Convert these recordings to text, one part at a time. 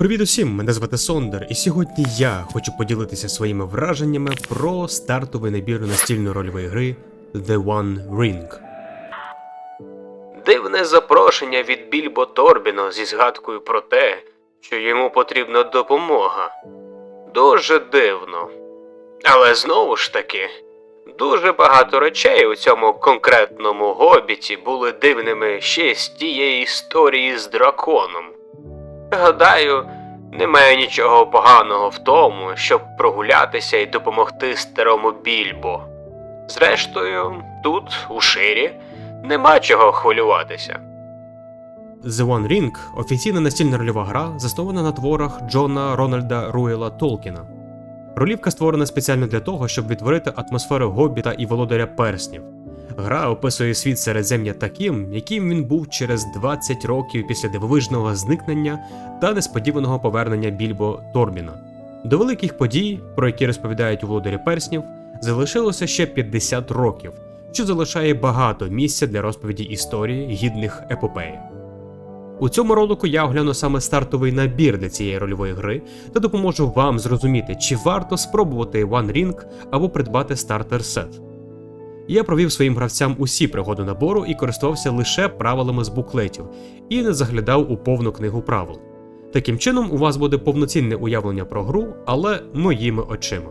Привіт усім, мене звати Сондер, і сьогодні я хочу поділитися своїми враженнями про стартовий набір настільної рольової гри The One Ring. Дивне запрошення від Більбо Торбіно зі згадкою про те, що йому потрібна допомога. Дуже дивно. Але знову ж таки, дуже багато речей у цьому конкретному гобіті були дивними ще з тієї історії з драконом. Гадаю, немає нічого поганого в тому, щоб прогулятися і допомогти старому більбо. Зрештою, тут, у ширі, нема чого хвилюватися. The One Ring офіційна настільна рольова гра, заснована на творах Джона Рональда Руела Толкіна. Ролівка створена спеціально для того, щоб відтворити атмосферу Гобіта і Володаря Перснів. Гра описує світ Середзем'я таким, яким він був через 20 років після дивовижного зникнення та несподіваного повернення Більбо Торбіна. До великих подій, про які розповідають у Володарі Перснів, залишилося ще 50 років, що залишає багато місця для розповіді історії гідних епопеї. У цьому ролику я огляну саме стартовий набір для цієї рольової гри та допоможу вам зрозуміти, чи варто спробувати One Ring або придбати стартер сет. Я провів своїм гравцям усі пригоди набору і користувався лише правилами з буклетів і не заглядав у повну книгу правил. Таким чином, у вас буде повноцінне уявлення про гру, але моїми очима.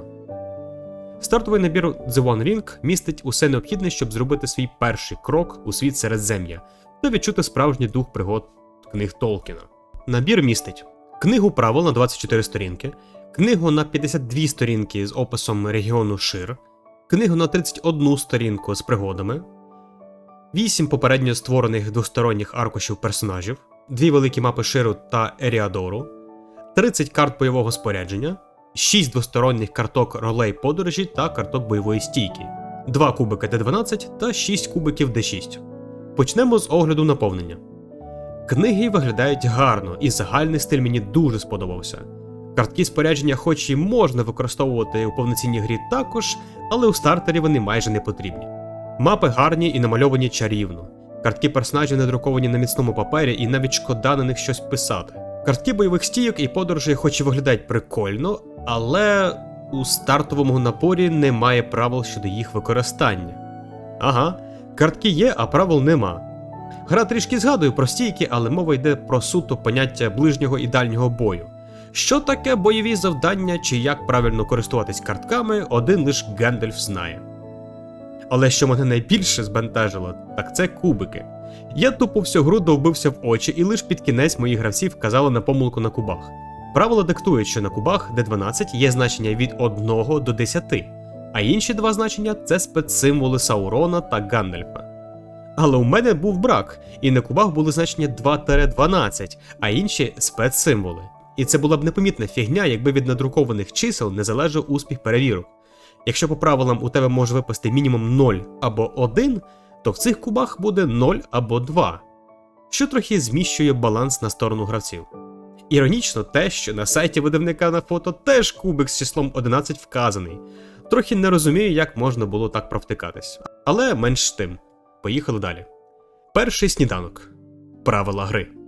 Стартовий набір The One Ring містить усе необхідне, щоб зробити свій перший крок у світ Середзем'я та відчути справжній дух пригод книг Толкіна. Набір містить книгу правил на 24 сторінки, книгу на 52 сторінки з описом регіону Шир, книгу на 31 сторінку з пригодами, 8 попередньо створених двосторонніх аркушів персонажів, 2 великі мапи Ширу та Еріадору, 30 карт бойового спорядження, 6 двосторонніх карток ролей подорожі та карток бойової стійки, 2 кубики D12 та 6 кубиків D6. Почнемо з огляду наповнення. Книги виглядають гарно, і загальний стиль мені дуже сподобався. Картки спорядження, хоч і можна використовувати у повноцінній грі також, але у стартері вони майже не потрібні. Мапи гарні і намальовані чарівно. Картки персонажів не друковані на міцному папері, і навіть шкода на них щось писати. Картки бойових стійок і подорожей, хоч і виглядають прикольно, але у стартовому напорі немає правил щодо їх використання. Ага, картки є, а правил нема. Гра трішки згадує про стійки, але мова йде про суто поняття ближнього і дальнього бою. Що таке бойові завдання чи як правильно користуватись картками, один лиш Гендальф знає. Але що мене найбільше збентежило, так це кубики. Я тупо всю гру довбився в очі, і лише під кінець моїх гравців вказали на помилку на кубах. Правила диктують, що на кубах D12 є значення від 1 до 10, а інші два значення це спецсимволи Саурона та Гандальфа. Але у мене був брак, і на кубах були значення 2-12, а інші спецсимволи. І це була б непомітна фігня, якби від надрукованих чисел не залежав успіх перевірок. Якщо по правилам у тебе може випасти мінімум 0 або 1, то в цих кубах буде 0 або 2, що трохи зміщує баланс на сторону гравців. Іронічно те, що на сайті видавника на фото теж кубик з числом 11 вказаний. Трохи не розумію, як можна було так провтикатись. Але менш тим. Поїхали далі. Перший сніданок. Правила гри.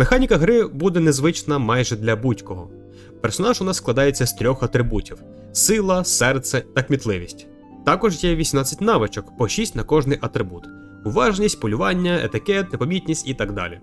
Механіка гри буде незвична майже для будь-кого. Персонаж у нас складається з трьох атрибутів: сила, серце та кмітливість. Також є 18 навичок, по 6 на кожний атрибут: уважність, полювання, етикет, непомітність і так далі.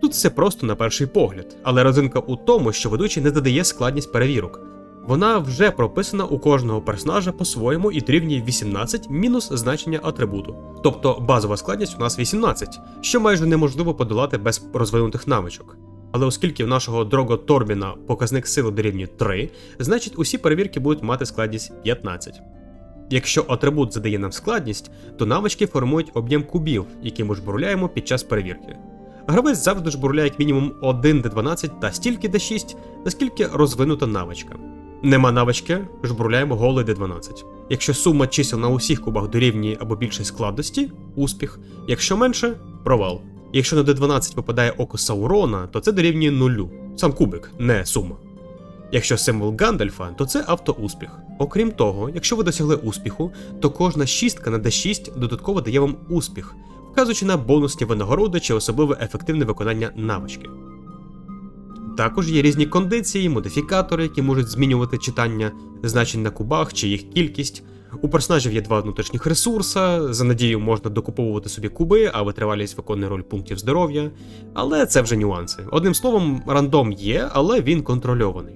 Тут все просто на перший погляд, але родинка у тому, що ведучий не додає складність перевірок. Вона вже прописана у кожного персонажа по-своєму і дорівнює 18 мінус значення атрибуту. Тобто базова складність у нас 18, що майже неможливо подолати без розвинутих навичок. Але оскільки в нашого Дрого Торбіна показник сили дорівнює 3, значить усі перевірки будуть мати складність 15. Якщо атрибут задає нам складність, то навички формують об'єм кубів, які ми жбурляємо під час перевірки. Гравець завжди жбурляє як мінімум 1 d12 та стільки d6, наскільки розвинута навичка. Нема навички, жбурляємо голий d12. Якщо сума чисел на усіх кубах дорівнює або більше складності успіх, якщо менше провал. Якщо на d12 випадає око Саурона, то це дорівнює нулю. Сам кубик, не сума. Якщо символ Гандальфа, то це автоуспіх. Окрім того, якщо ви досягли успіху, то кожна шістка на d6 додатково дає вам успіх, вказуючи на бонусні винагороди чи особливе ефективне виконання навички. Також є різні кондиції, модифікатори, які можуть змінювати читання значень на кубах чи їх кількість. У персонажів є два внутрішніх ресурса. За надію можна докуповувати собі куби, а витривалість виконує роль пунктів здоров'я. Але це вже нюанси. Одним словом, рандом є, але він контрольований.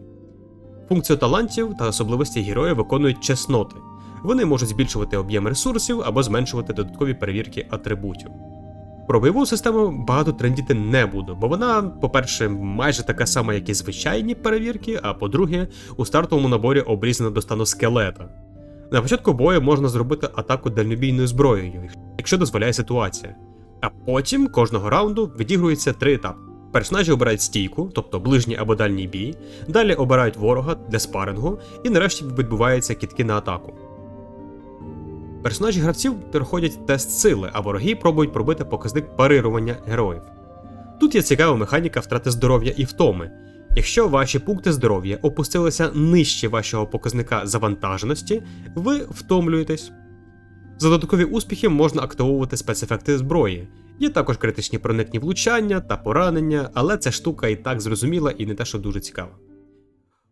Функцію талантів та особливості героя виконують чесноти. Вони можуть збільшувати об'єм ресурсів або зменшувати додаткові перевірки атрибутів. Про бойову систему багато трендіти не буду, бо вона, по-перше, майже така сама, як і звичайні перевірки, а по-друге, у стартовому наборі обрізана до стану скелета. На початку бою можна зробити атаку дальнобійною зброєю, якщо дозволяє ситуація. А потім кожного раунду відігрується три етапи. Персонажі обирають стійку, тобто ближній або дальній бій, далі обирають ворога для спарингу, і нарешті відбуваються кітки на атаку. Персонажі гравців проходять тест сили, а вороги пробують пробити показник парирування героїв. Тут є цікава механіка втрати здоров'я і втоми. Якщо ваші пункти здоров'я опустилися нижче вашого показника завантаженості, ви втомлюєтесь. За додаткові успіхи можна активовувати спецефекти зброї. Є також критичні проникні влучання та поранення, але ця штука і так зрозуміла і не те, що дуже цікава.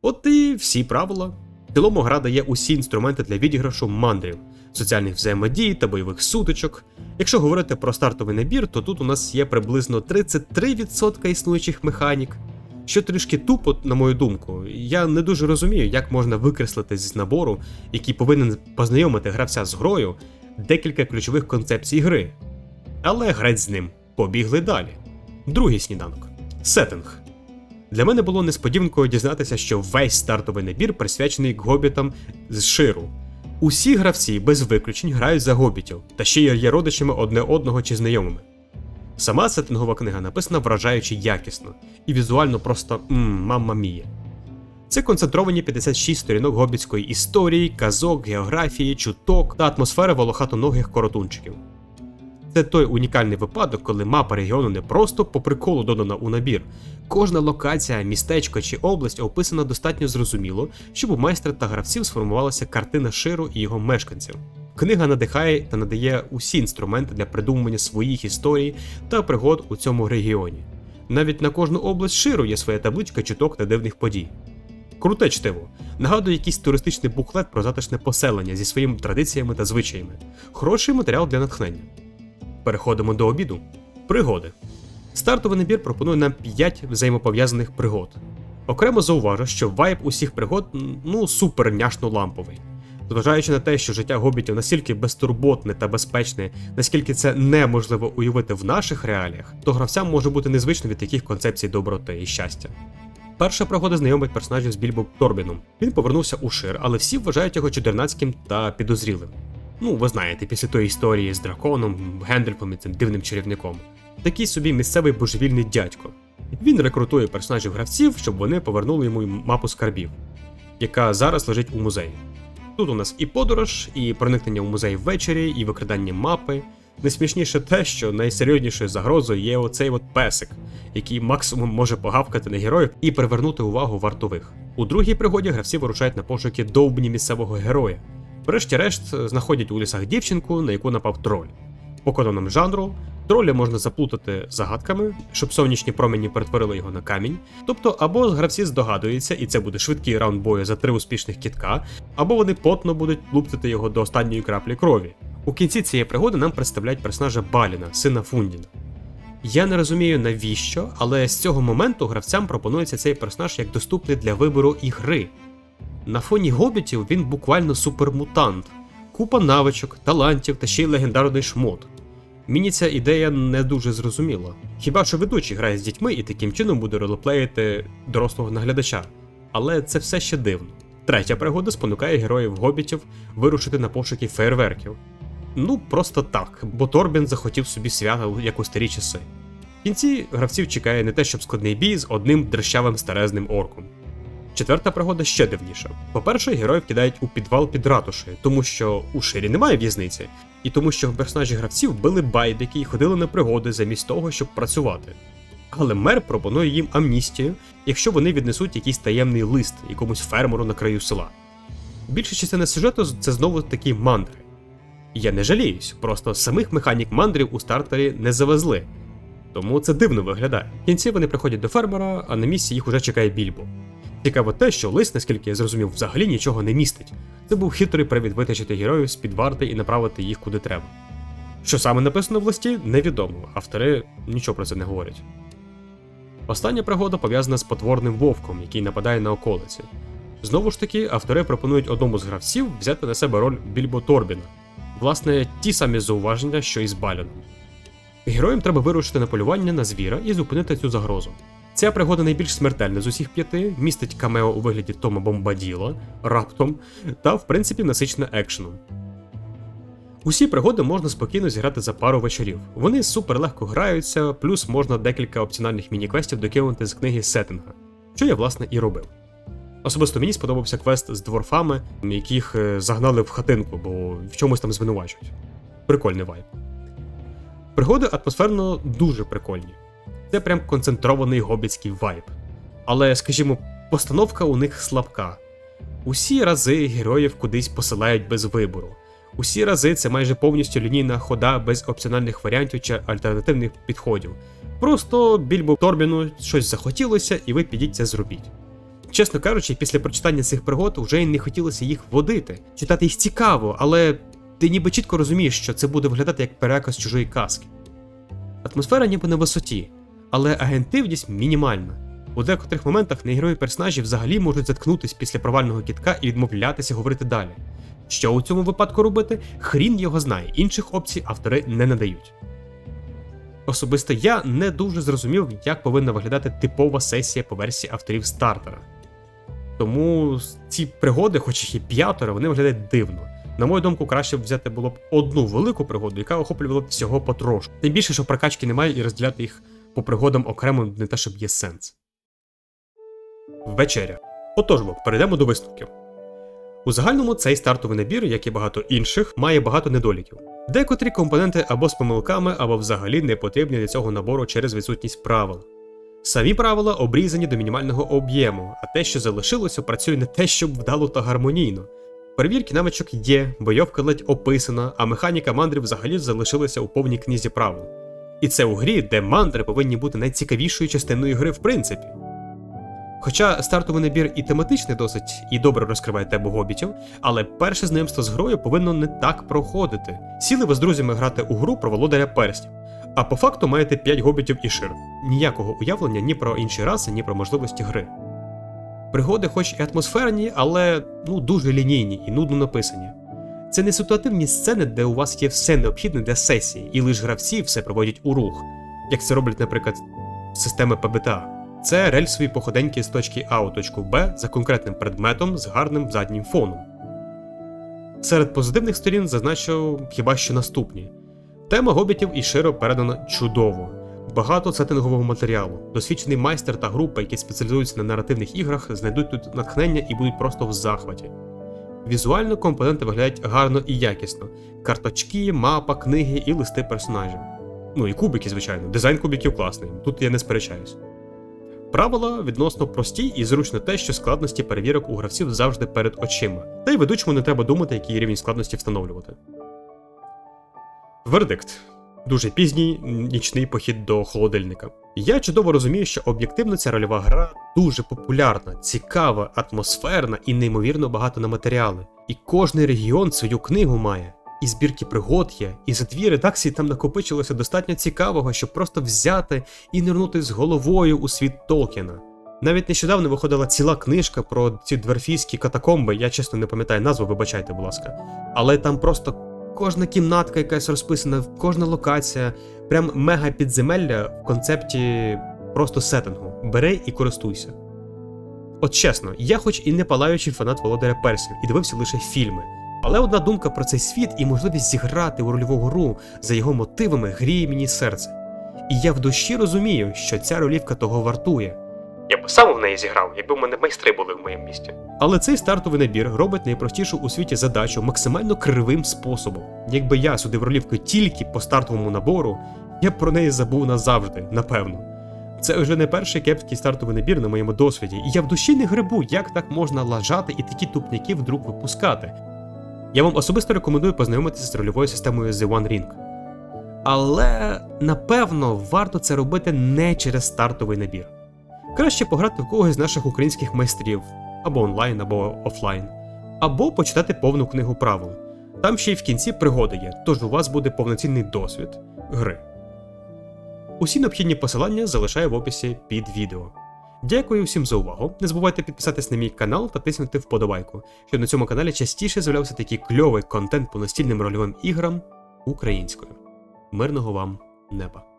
От і всі правила. Цілому гра дає усі інструменти для відіграшу мандрів, соціальних взаємодій та бойових сутичок. Якщо говорити про стартовий набір, то тут у нас є приблизно 33% існуючих механік. Що трішки тупо, на мою думку, я не дуже розумію, як можна викреслити з набору, який повинен познайомити гравця з грою, декілька ключових концепцій гри. Але грать з ним. Побігли далі. Другий сніданок. Сеттинг. Для мене було несподіванкою дізнатися, що весь стартовий набір присвячений гобітам з ширу. Усі гравці без виключень грають за гобітів, та ще й є родичами одне одного чи знайомими. Сама сеттингова книга написана вражаючи якісно, і візуально просто мм, мамма мія. Це концентровані 56 сторінок гобітської історії, казок, географії, чуток та атмосфери волохатоногих коротунчиків. Це той унікальний випадок, коли мапа регіону не просто по приколу додана у набір. Кожна локація, містечко чи область описана достатньо зрозуміло, щоб у майстра та гравців сформувалася картина ширу і його мешканців. Книга надихає та надає усі інструменти для придумування своїх історій та пригод у цьому регіоні. Навіть на кожну область ширу є своя табличка чуток та дивних подій. Круте чтиво. Нагадує якийсь туристичний буклет про затишне поселення зі своїми традиціями та звичаями. Хороший матеріал для натхнення. Переходимо до обіду. Пригоди. Стартовий набір пропонує нам 5 взаємопов'язаних пригод. Окремо зауважу, що вайб усіх пригод ну супер няшно ламповий. Зважаючи на те, що життя гобітів настільки безтурботне та безпечне, наскільки це неможливо уявити в наших реаліях, то гравцям може бути незвично від таких концепцій доброти і щастя. Перша пригода знайомить персонажів з Більбо Торбіном. Він повернувся у Шир, але всі вважають його чудернацьким та підозрілим. Ну, ви знаєте, після тої історії з драконом, Гендельфом і цим дивним чарівником. Такий собі місцевий божевільний дядько. Він рекрутує персонажів гравців, щоб вони повернули йому мапу скарбів, яка зараз лежить у музеї. Тут у нас і подорож, і проникнення в музей ввечері, і викрадання мапи. Найсмішніше те, що найсерйознішою загрозою є оцей от песик, який максимум може погавкати на героїв і привернути увагу вартових. У другій пригоді гравці вирушають на пошуки довбні місцевого героя. Врешті-решт знаходять у лісах дівчинку, на яку напав троль. По канонам жанру, троля можна заплутати загадками, щоб сонячні промені перетворили його на камінь. Тобто, або гравці здогадуються, і це буде швидкий раунд бою за три успішних кітка, або вони потно будуть плуптити його до останньої краплі крові. У кінці цієї пригоди нам представляють персонажа Баліна, сина Фундіна. Я не розумію навіщо, але з цього моменту гравцям пропонується цей персонаж як доступний для вибору і гри. На фоні гобітів він буквально супермутант, купа навичок, талантів та ще й легендарний шмот. Мені ця ідея не дуже зрозуміла. Хіба що ведучий грає з дітьми і таким чином буде ролеплеїти дорослого наглядача. Але це все ще дивно. Третя пригода спонукає героїв гобітів вирушити на пошуки фейерверків. Ну, просто так, бо Торбін захотів собі свята як у старі часи. В кінці гравців чекає не те, щоб складний бій з одним дрищавим старезним орком. Четверта пригода ще дивніша. По-перше, героїв кидають у підвал під ратушею, тому що у ширі немає в'язниці, і тому що персонажі гравців били байдики і ходили на пригоди замість того, щоб працювати. Але мер пропонує їм амністію, якщо вони віднесуть якийсь таємний лист якомусь фермеру на краю села. Більша частина сюжету це знову такі мандри. Я не жаліюсь, просто самих механік мандрів у стартері не завезли. тому це дивно виглядає. В кінці вони приходять до фермера, а на місці їх уже чекає більбо. Цікаво те, що лист, наскільки я зрозумів, взагалі нічого не містить. Це був хитрий привід витащити героїв з-під варти і направити їх куди треба. Що саме написано в листі, невідомо, автори нічого про це не говорять. Остання пригода пов'язана з потворним вовком, який нападає на околиці. Знову ж таки, автори пропонують одному з гравців взяти на себе роль Більбо Торбіна. Власне, ті самі зауваження, що і з Баліном. Героям треба вирушити на полювання на звіра і зупинити цю загрозу. Ця пригода найбільш смертельна з усіх п'яти, містить камео у вигляді Тома Бомбаділа, раптом та, в принципі, насичена екшеном. Усі пригоди можна спокійно зіграти за пару вечорів. Вони супер легко граються, плюс можна декілька опціональних міні-квестів докинути з книги сеттинга, що я власне і робив. Особисто мені сподобався квест з дворфами, яких е, загнали в хатинку, бо в чомусь там звинувачують. Прикольний вайб. Пригоди атмосферно дуже прикольні. Це прям концентрований гобітський вайб. Але, скажімо, постановка у них слабка. Усі рази героїв кудись посилають без вибору. Усі рази це майже повністю лінійна хода без опціональних варіантів чи альтернативних підходів. Просто більбо Торбіну щось захотілося, і ви підіть це зробіть. Чесно кажучи, після прочитання цих пригод вже й не хотілося їх водити. Читати їх цікаво, але ти ніби чітко розумієш, що це буде виглядати як переказ чужої казки. Атмосфера ніби на висоті, але агентивність мінімальна. У декотрих моментах негерої персонажі взагалі можуть заткнутись після провального кітка і відмовлятися говорити далі. Що у цьому випадку робити, хрін його знає, інших опцій автори не надають. Особисто я не дуже зрозумів, як повинна виглядати типова сесія по версії авторів стартера. Тому ці пригоди, хоч їх і п'ятеро, вони виглядають дивно. На мою думку, краще б взяти було б одну велику пригоду, яка охоплювала б всього потрошку. Тим більше, що прокачки немає і розділяти їх по пригодам окремо не те, щоб є сенс. Вечеря. Отож, бо, перейдемо до висновків. У загальному цей стартовий набір, як і багато інших, має багато недоліків. Декотрі компоненти або з помилками, або взагалі не потрібні для цього набору через відсутність правил. Самі правила обрізані до мінімального об'єму, а те, що залишилося, працює не те, щоб вдало та гармонійно. Перевірки навичок є, бойовка ледь описана, а механіка мандрів взагалі залишилася у повній книзі правил. І це у грі, де мандри повинні бути найцікавішою частиною гри в принципі. Хоча стартовий набір і тематичний досить і добре розкриває тему гобітів, але перше знайомство з грою повинно не так проходити. Сіли ви з друзями грати у гру про володаря перснів, а по факту маєте 5 гобітів і шир. Ніякого уявлення ні про інші раси, ні про можливості гри. Пригоди, хоч і атмосферні, але ну дуже лінійні і нудно написані. Це не ситуативні сцени, де у вас є все необхідне для сесії, і лише гравці все проводять у рух, як це роблять, наприклад, системи ПБТА. Це рельсові походеньки з точки А у точку Б за конкретним предметом з гарним заднім фоном. Серед позитивних сторін зазначу хіба що наступні. Тема гобітів і широ передана чудово. Багато сеттингового матеріалу. Досвідчений майстер та група, які спеціалізуються на наративних іграх, знайдуть тут натхнення і будуть просто в захваті. Візуально компоненти виглядають гарно і якісно: карточки, мапа, книги і листи персонажів. Ну і кубики, звичайно. Дизайн кубиків класний, тут я не сперечаюсь. Правила відносно прості і зручно те, що складності перевірок у гравців завжди перед очима, та й ведучому не треба думати, який рівень складності встановлювати. Вердикт. Дуже пізній нічний похід до холодильника. Я чудово розумію, що об'єктивно ця рольова гра дуже популярна, цікава, атмосферна і неймовірно багато на матеріали. І кожний регіон свою книгу має. І збірки пригод є, і за дві редакції там накопичилося достатньо цікавого, щоб просто взяти і нирнути з головою у світ Толкіна. Навіть нещодавно виходила ціла книжка про ці дверфійські катакомби, я чесно не пам'ятаю назву, вибачайте, будь ласка. Але там просто кожна кімнатка якась розписана, кожна локація, прям мега підземелля в концепті просто сеттингу. Бери і користуйся. От чесно, я хоч і не палаючий фанат володаря персів, і дивився лише фільми. Але одна думка про цей світ і можливість зіграти у рольову гру за його мотивами гріє мені серце. І я в душі розумію, що ця ролівка того вартує. Я б сам в неї зіграв, якби в мене майстри були в моєму місті. Але цей стартовий набір робить найпростішу у світі задачу максимально кривим способом. Якби я судив ролівку тільки по стартовому набору, я б про неї забув назавжди, напевно. Це вже не перший кепський стартовий набір на моєму досвіді, і я в душі не грибу, як так можна лажати і такі тупняки вдруг випускати. Я вам особисто рекомендую познайомитися з рольовою системою The One Ring. Але напевно варто це робити не через стартовий набір. Краще пограти в когось з наших українських майстрів або онлайн, або офлайн, або почитати повну книгу правил. Там ще й в кінці пригоди є, тож у вас буде повноцінний досвід гри. Усі необхідні посилання залишаю в описі під відео. Дякую всім за увагу. Не забувайте підписатись на мій канал та тиснути вподобайку, щоб на цьому каналі частіше з'являвся такий кльовий контент по настільним рольовим іграм українською. Мирного вам неба!